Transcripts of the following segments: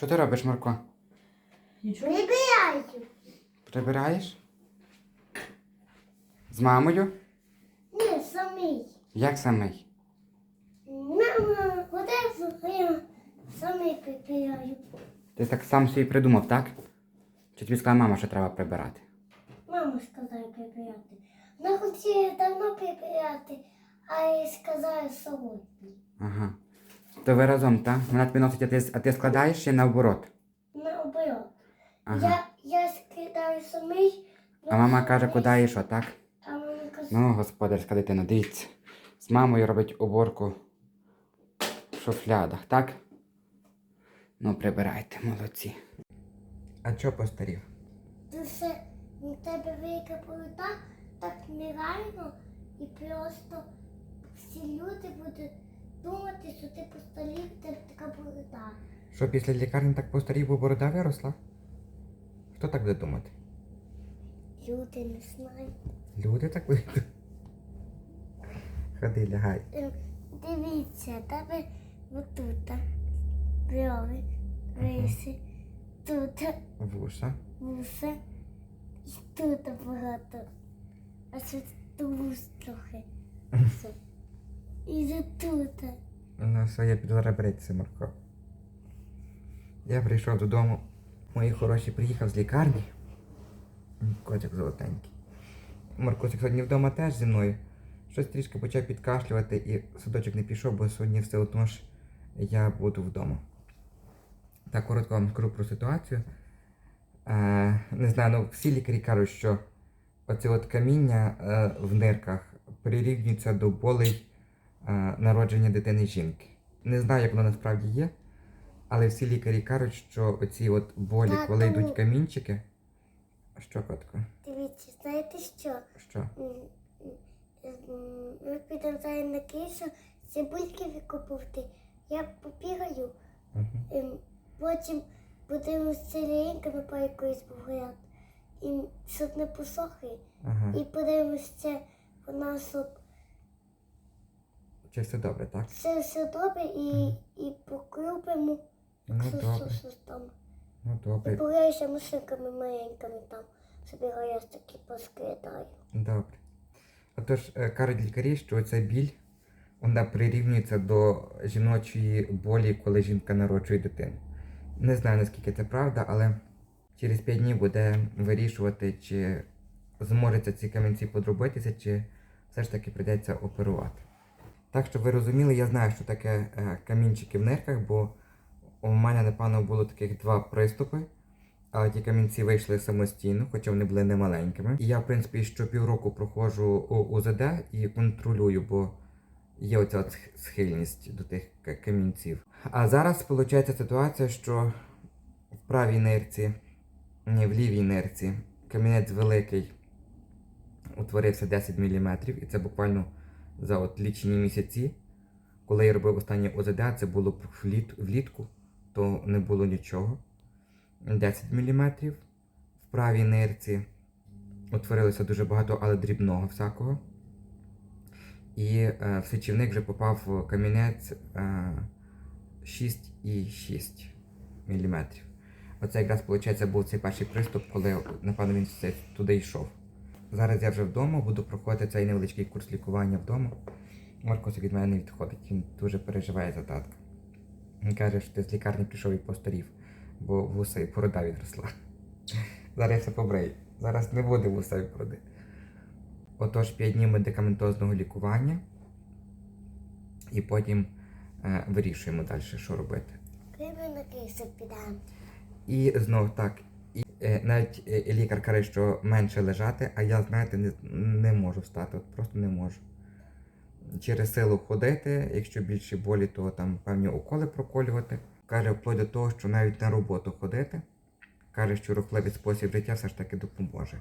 Що ти робиш, Марко? Нічого? Прибираю. Прибираєш? З мамою? Ні, самий. Як самий? Мама, куди я самий прибираю. Ти так сам собі придумав, так? Чи тобі сказала мама, що треба прибирати? Мама сказала прибирати. Вона хотіла давно прибирати, а я сказала сьогодні. Ага. То ви разом, так? Вона тобі носить, а ти, а ти складаєш чи наоборот? Наоборот. Ага. Я, я скидаю самий. А мама каже, куди і що, так? А мама каже, Ну, господарська дитина, дивіться. З мамою робить уборку в шуфлядах, так? Ну, прибирайте, молодці. А чого постарів? ти все, у тебе велика плита, так нереально, і просто всі люди будуть думати, що ти постарів, тебе така плита. Що після лікарні так постарів, бо борода виросла? Хто так буде думати? Люди не знають. Люди так будуть. думати? Ходи, лягай. Ем, Дивіться, тебе отут. Брови, риси, тут Вуса. вуса і тут багато. А ще тут вус трохи. І тут. Ну, все, я піду зараз Марко. Я прийшов додому. Мої хороші приїхав з лікарні. Котик золотенький. Маркосик сьогодні вдома теж зі мною. Щось трішки почав підкашлювати і садочок не пішов, бо сьогодні все одно ж я буду вдома. Так, коротко вам скажу про ситуацію. Е, не знаю, ну всі лікарі кажуть, що оце от каміння е, в нирках прирівнюється до болей народження дитини жінки. Не знаю, як воно насправді є, але всі лікарі кажуть, що оці от болі, Так, коли йдуть камінчики. Що, котко? Дивіться, знаєте що? Що? Ми підемо зараз на кишу, цибульки викопувати. Я побігаю, Угу. потім будемо з ціленьками по якоїсь погуляти. І щоб не посохли. Ага. І подивимося по нас, щоб Чи все добре, так? все все добре і, і покрупимо, Ну що там. Ну І добре. пограєшся машинками маленькими там. Собі таки поскидаю. Добре. Отож, е, кажуть лікарі, що ця біль вона прирівнюється до жіночої болі, коли жінка народжує дитину. Не знаю, наскільки це правда, але через 5 днів буде вирішувати, чи зможеться ці камінці подробитися, чи все ж таки прийдеться оперувати. Так, щоб ви розуміли, я знаю, що таке е, камінчики в нирках, бо у мене, напевно, було таких два приступи. Але ті камінці вийшли самостійно, хоча вони були немаленькими. І я, в принципі, щопівроку проходжу у УЗД і контролюю, бо є оця схильність до тих камінців. А зараз виходить ситуація, що в правій нирці, ні, в лівій нирці камінець великий утворився 10 мм, і це буквально за от лічені місяці. Коли я робив останнє ОЗД, це було вліт, влітку, то не було нічого. 10 мм. В правій нирці утворилося дуже багато, але дрібного всякого. І е, в сечівник вже попав в камінець е, 6,6 мм. Оце якраз, виходить, був цей перший приступ, коли, напевно, він туди йшов. Зараз я вже вдома, буду проходити цей невеличкий курс лікування вдома. Маркосик від мене не відходить, він дуже переживає за татка. Він каже, що ти з лікарні прийшов і постарів бо вуса і борода відросла. Зараз я все побрию. Зараз не буде вуса і бороди. Отож, 5 днів медикаментозного лікування. І потім е, вирішуємо далі, що робити. Ми на кисок підемо. І знов так. Е, навіть е, лікар каже, що менше лежати, а я, знаєте, не, не можу встати, от просто не можу. Через силу ходити, якщо більше болі, то там певні уколи проколювати. Каже, вплоть до того, що навіть на роботу ходити. Каже, що рухливий спосіб життя все ж таки допоможе.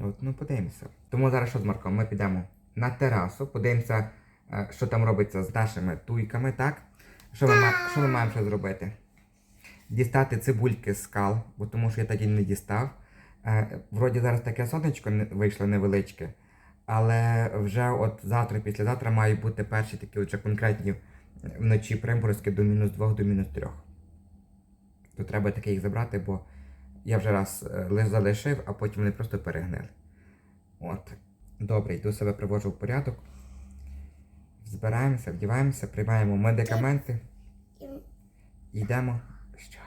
От, ну подивимося. Тому зараз що з Марком? Ми підемо на терасу, подивимося, е, що там робиться з нашими туйками, так? Що ми, що ми маємо ще зробити? Дістати цибульки з скал, бо тому що я тоді не дістав. Е, вроді зараз таке сонечко не- вийшло невеличке, але вже от завтра, післязавтра мають бути перші такі вже конкретні вночі приморозки до мінус 2 до мінус 3. то треба таке їх забрати, бо я вже раз е, залишив, а потім вони просто перегнили. От. Добре, йду себе приводжу в порядок. Збираємося, вдіваємося, приймаємо медикаменти і йдемо. Що?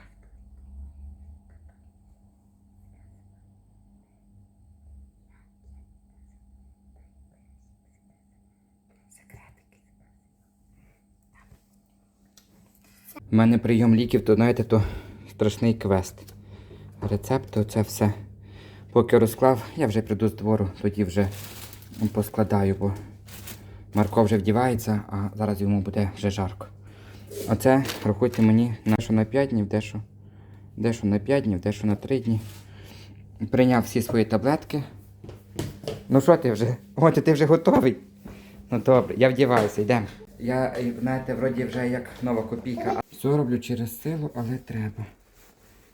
Секретики. У мене прийом ліків, то знаєте, то страшний квест. Рецепти, оце все. Поки розклав, я вже прийду з двору, тоді вже поскладаю, бо Марко вже вдівається, а зараз йому буде вже жарко. Оце, рахуйте мені, на що на 5 днів, дещо, дещо на 5 днів, дещо на 3 дні. Прийняв всі свої таблетки. Ну що ти вже? О, ти вже готовий. Ну добре, я вдіваюся, йдемо. Я, е, знаєте, вроді вже як нова копійка. Все роблю через силу, але треба.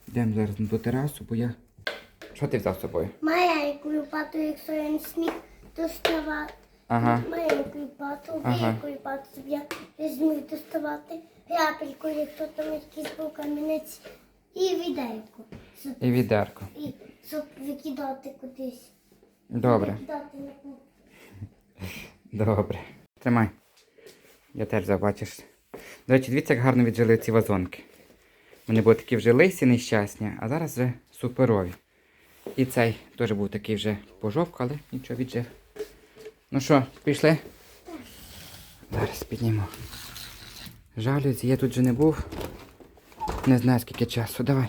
Йдемо зараз на ту терасу, бо я. Що ти взяв з собою? маленьку лопату, якщо я не сміх доставати. Ага. Маленьку лопату, Ага. велику лопату, щоб я не зміг доставати. Грапельку, якщо там якийсь був камінець. І відейку. Щоб, І відерко. і, щоб викидати кудись. Добре. Викидати на кухню. Добре. Тримай. Я теж забачиш. До речі, дивіться, як гарно віджили ці вазонки. Вони були такі вже лисі нещасні, а зараз вже суперові. І цей теж був такий вже пожовк, але нічого віджив. Ну що, пішли? Зараз підніму. Жалюсь, я тут же не був. Не знаю скільки часу. Давай.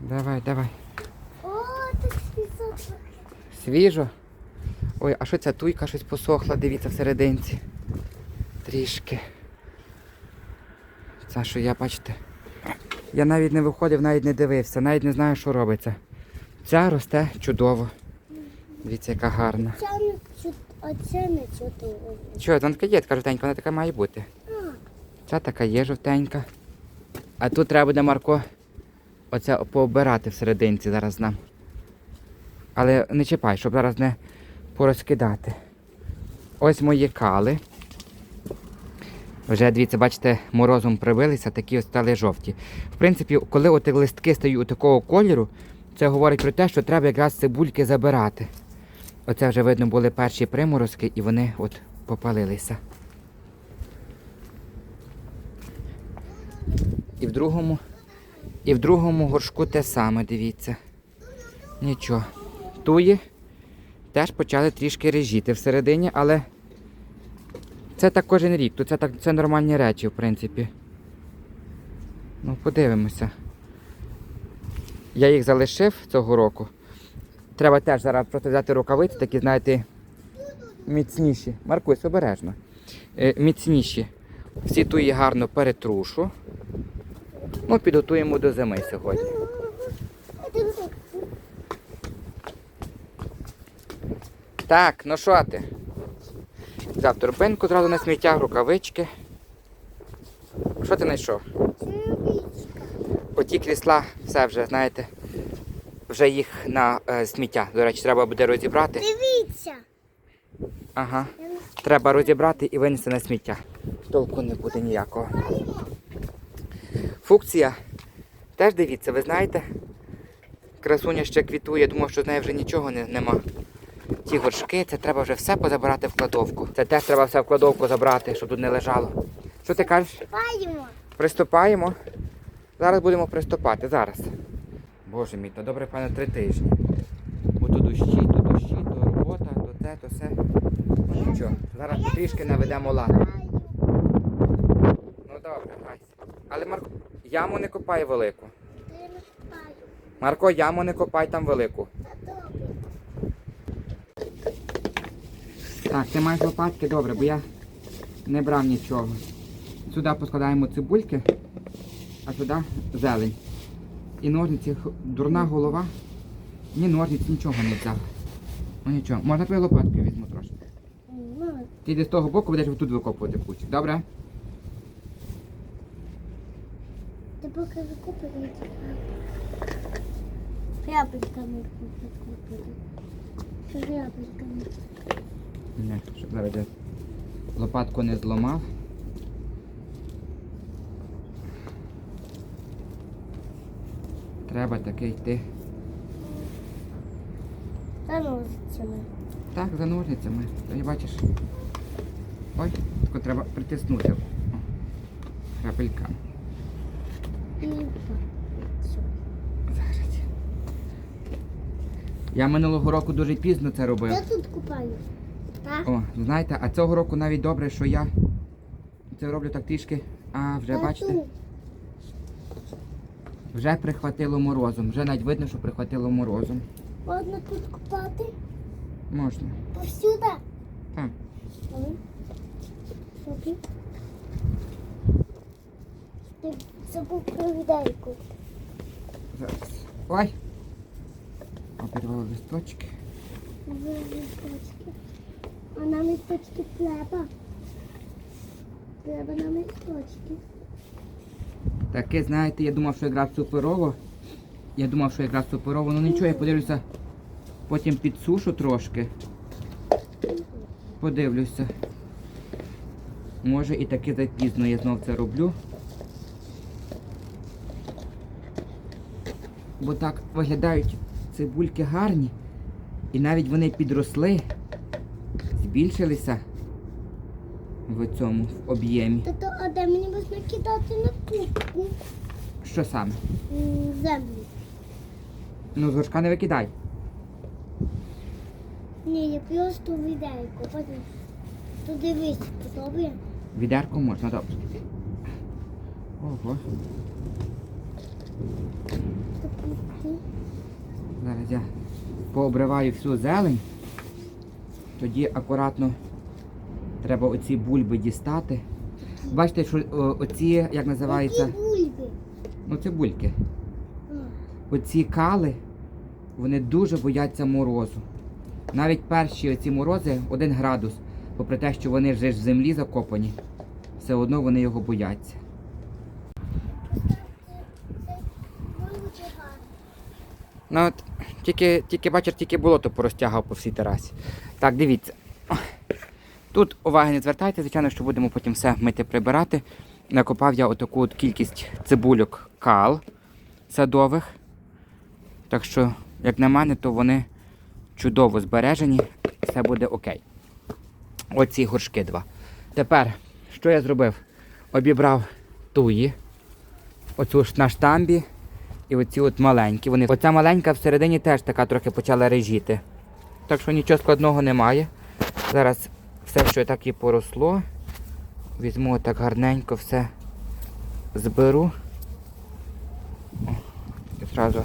Давай, давай. О, так список. Свіжо. Ой, а що ця туйка щось посохла, дивіться всерединці. Трішки. Це що я, бачите. Я навіть не виходив, навіть не дивився, навіть не знаю, що робиться. Ця росте чудово. Дивіться, яка гарна. Це не чут, а це не чудово. Що, вона така є, така жовтенька, вона така має бути. Ця така є жовтенька. А тут треба буде Марко оце пообирати всерединці зараз нам. Але не чіпай, щоб зараз не порозкидати. Ось мої кали. Вже дивіться, бачите, морозом прибилися, такі ось стали жовті. В принципі, коли от листки стають такого кольору, це говорить про те, що треба якраз цибульки забирати. Оце вже видно були перші приморозки і вони от попалилися. І в другому, і в другому горшку те саме, дивіться. Нічого. Туї теж почали трішки режіти всередині, але це так кожен рік. То це так це нормальні речі, в принципі. Ну, подивимося. Я їх залишив цього року. Треба теж зараз просто взяти рукавиці, такі, знаєте, міцніші. Маркусь, обережно. Е, міцніші. Всі туї гарно перетрушу. Ну, підготуємо до зими сьогодні. Так, ну що ти? Взяв торбинку зразу на сміття, рукавички. Що ти знайшов? Оті крісла, все вже, знаєте, вже їх на е, сміття. До речі, треба буде розібрати. Дивіться. Ага. Треба розібрати і винести на сміття. Толку не буде ніякого. Фукція. Теж дивіться, ви знаєте? Красуня ще квітує, думав, що з нею вже нічого не, нема. Ті горшки, це треба вже все позабирати в кладовку. Це теж треба все в кладовку забрати, щоб тут не лежало. Що ти кажеш? Паємо. Приступаємо. Зараз будемо приступати. Зараз. Боже мій, то добре, пане, три тижні. Бо то дощі, то дощі, то робота, то те, то все. Ну нічого. Зараз трішки наведемо лад. Ну добре, гайся. Але Марко, яму не копай велику. Марко, яму не копай там велику. Та добре. Так, ти маєш лопатки, добре, бо я не брав нічого. Сюди поскладаємо цибульки, а сюди зелень. І ножниці, дурна голова. Ні ножниць, нічого не взяв. Ну нічого, можна твою лопатку візьму трошки. Ти йди з того боку будеш тут викопувати кучу, добре? ти поки викупи эти Грабельками викупили. Не, щоб зараз я лопатку не зламав. Треба таки йти. Ну, за ножницями. Так, за ножницями. Ти бачиш. Ой, тако треба притиснути. Крапелька. Зараз. Я минулого року дуже пізно це робив. Я тут купаю. Так? О, знаєте, а цього року навіть добре, що я це роблю так трішки. А вже бачите, вже прихватило морозом. Вже навіть видно, що прихватило морозом. Можна тут купати? Можна. Повсюди? Так. Сюди. Ти забув про відельку. Зараз. Ой! Обірвав листочки. Ви листочки. А нам листочки треба. Треба нам листочки. Таке, знаєте, я думав, що якраз суперово. Я думав, що якраз суперово. Ну нічого, я подивлюся. Потім підсушу трошки. Подивлюся. Може і таки запізно я знов це роблю. Бо так виглядають цибульки гарні. І навіть вони підросли, збільшилися в цьому в об'ємі. Тато, а де мені можна кидати на кубку? Що саме? Землю. Ну, з горшка не викидай. Ні, я просто відельку. Потім туди висипу, добре? Відерку можна, добре. Ого. Зараз я пообриваю всю зелень. Тоді акуратно треба оці бульби дістати. Бачите, що оці, як називається, Які бульби? ну це бульки. Оці кали, вони дуже бояться морозу. Навіть перші оці морози один градус, попри те, що вони вже ж в землі закопані, все одно вони його бояться. Ну от тільки, тільки бачиш, тільки болото порозтягав по всій терасі. Так, дивіться. Тут уваги не звертайте, звичайно, що будемо потім все мити прибирати. Накопав я отаку от кількість цибульок кал садових. Так що, як на мене, то вони чудово збережені, все буде окей. Оці горшки два. Тепер, що я зробив? Обібрав туї, оцю ж на штамбі і оці от маленькі. Вони... Оця маленька всередині теж така трохи почала режіти. Так що нічого складного немає. Зараз все, що так і поросло, візьму так гарненько все зберу. І зразу.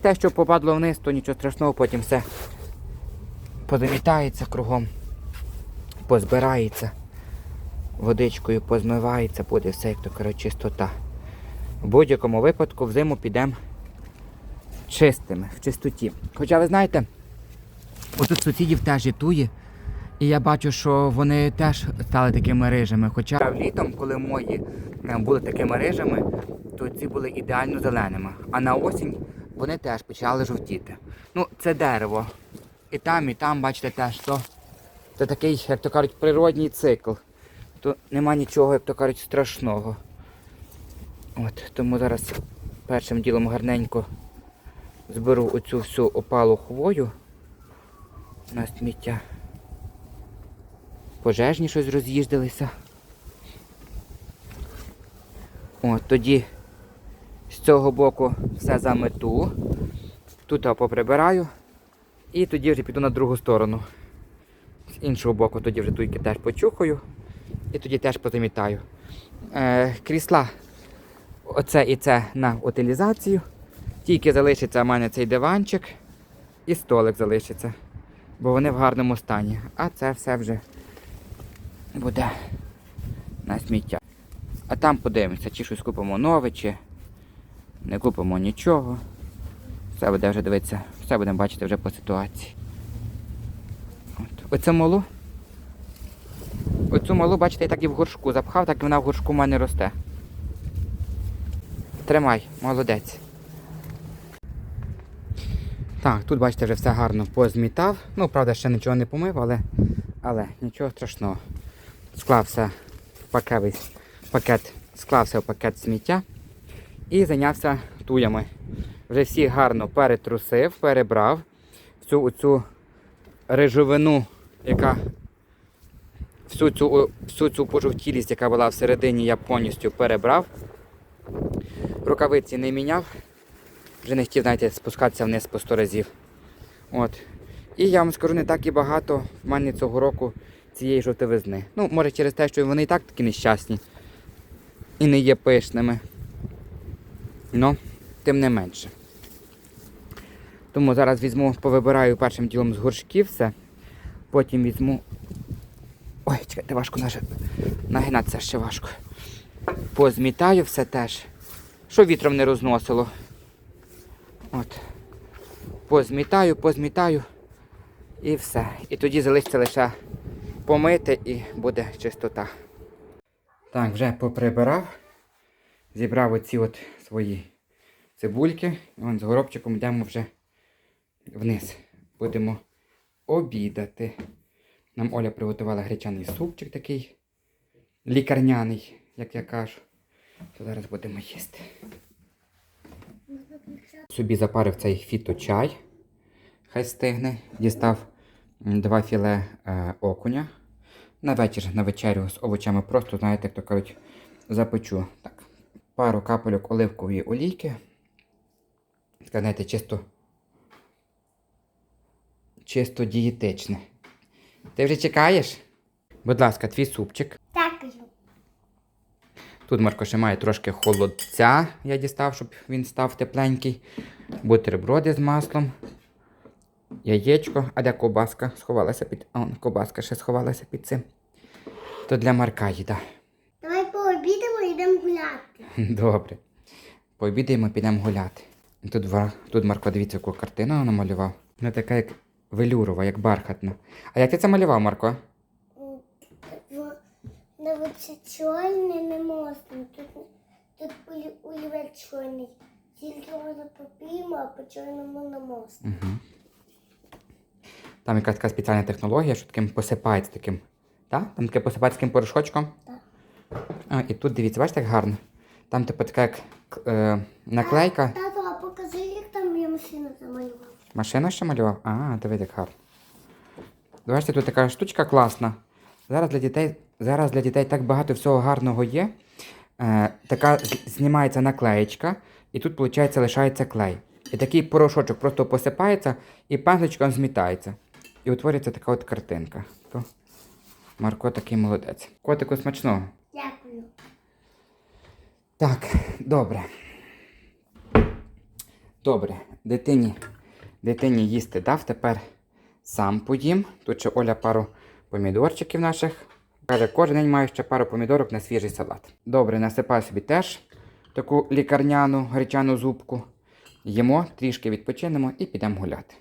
Те, що попадло вниз, то нічого страшного, потім все позамітається кругом, позбирається, водичкою позмивається, буде все, як то кажуть, чистота. В будь-якому випадку взиму підемо чистими, в чистоті. Хоча ви знаєте, отут сусідів теж є туї, і я бачу, що вони теж стали такими рижими. Хоча літом, коли мої е, були такими рижими, то ці були ідеально зеленими. А на осінь вони теж почали жовтіти. Ну, це дерево. І там, і там, бачите, теж то. Це такий, як то кажуть, природній цикл. То нема нічого, як то кажуть, страшного. От, тому зараз першим ділом гарненько зберу оцю всю опалу хвою на сміття. Пожежні щось роз'їздилися. От, тоді з цього боку все замету. Тут я поприбираю. І тоді вже піду на другу сторону. З іншого боку тоді вже туйки теж почухаю. І тоді теж позамітаю. Е, крісла Оце і це на утилізацію. Тільки залишиться в мене цей диванчик і столик залишиться. Бо вони в гарному стані. А це все вже буде на сміття. А там подивимося, чи щось купимо нове, чи не купимо нічого. Все буде вже дивитися, все будемо бачити вже по ситуації. От. Оце малу. Оцю малу, бачите, я так і в горшку запхав, так і вона в горшку в мене росте. Тримай, молодець. Так, тут, бачите, вже все гарно позмітав. Ну, правда, ще нічого не помив, але, але нічого страшного. Склався в пакет, склався в пакет сміття і зайнявся туями. Вже всі гарно перетрусив, перебрав всю оцю рижовину, яка всю цю, всю цю пожовтілість, яка була всередині, я повністю перебрав. Рукавиці не міняв. Вже не хотів, знаєте, спускатися вниз по 100 разів. От. І я вам скажу, не так і багато в мене цього року цієї жовтовизни. Ну, може через те, що вони і так такі нещасні і не є пишними. Ну, тим не менше. Тому зараз візьму, повибираю першим ділом з горшків все. Потім візьму. Ой, чекайте, важко наж... нагинатися ще важко. Позмітаю все теж. Що вітром не розносило. От. Позмітаю, позмітаю і все. І тоді залишиться лише помити і буде чистота. Так, вже поприбирав. Зібрав оці от свої цибульки. І з горобчиком йдемо вже вниз. Будемо обідати. Нам Оля приготувала гречаний супчик такий лікарняний, як я кажу. То зараз будемо їсти. Собі запарив цей фіточай. Хай стигне. Дістав два філе е, окуня. На вечір, на вечерю з овочами просто, знаєте, як то кажуть, запечу. Так. Пару капельок оливкової олійки. Знаєте, чисто. Чисто дієтичне. Ти вже чекаєш? Будь ласка, твій супчик. Тут Марко ще має трошки холодця, я дістав, щоб він став тепленький. Бутерброди з маслом. Яєчко. А де ковбаска сховалася під. А, он, ковбаска ще сховалася під цим. То для Марка їда. Давай пообідемо і йдемо гуляти. Добре. Пообідаємо, підемо гуляти. Тут, тут Марко, дивіться, яку картину намалював. Вона така, як велюрова, як бархатна. А як ти це малював, Марко? М, в- На оце чорне не можна. Тут, тут олі- олівець чорний. Тільки можна по білому, а по чорному не можна. Угу. Там якась така спеціальна технологія, що таким посипається таким. Так? Там таке посипається таким порошочком. Так. А, і тут дивіться, бачите, як гарно. Там типу така як е, наклейка. Тато, а покажи, як там я машину замалював. Машину ще малював? А, диви, як гарно. Бачите, тут така штучка класна. Зараз для дітей, зараз для дітей так багато всього гарного є. Е, така знімається наклеєчка, і тут, виходить, лишається клей. І такий порошочок просто посипається і пензличком змітається. І утворюється така от картинка. То Марко такий молодець. Котику смачного. Дякую. Так, добре. Добре, дитині, дитині їсти дав, тепер сам поїм. Тут ще Оля пару помідорчиків наших. Каже, кожен день маю ще пару помідорок на свіжий салат. Добре, насипаю собі теж таку лікарняну гречану зубку. Їмо, трішки відпочинемо і підемо гуляти.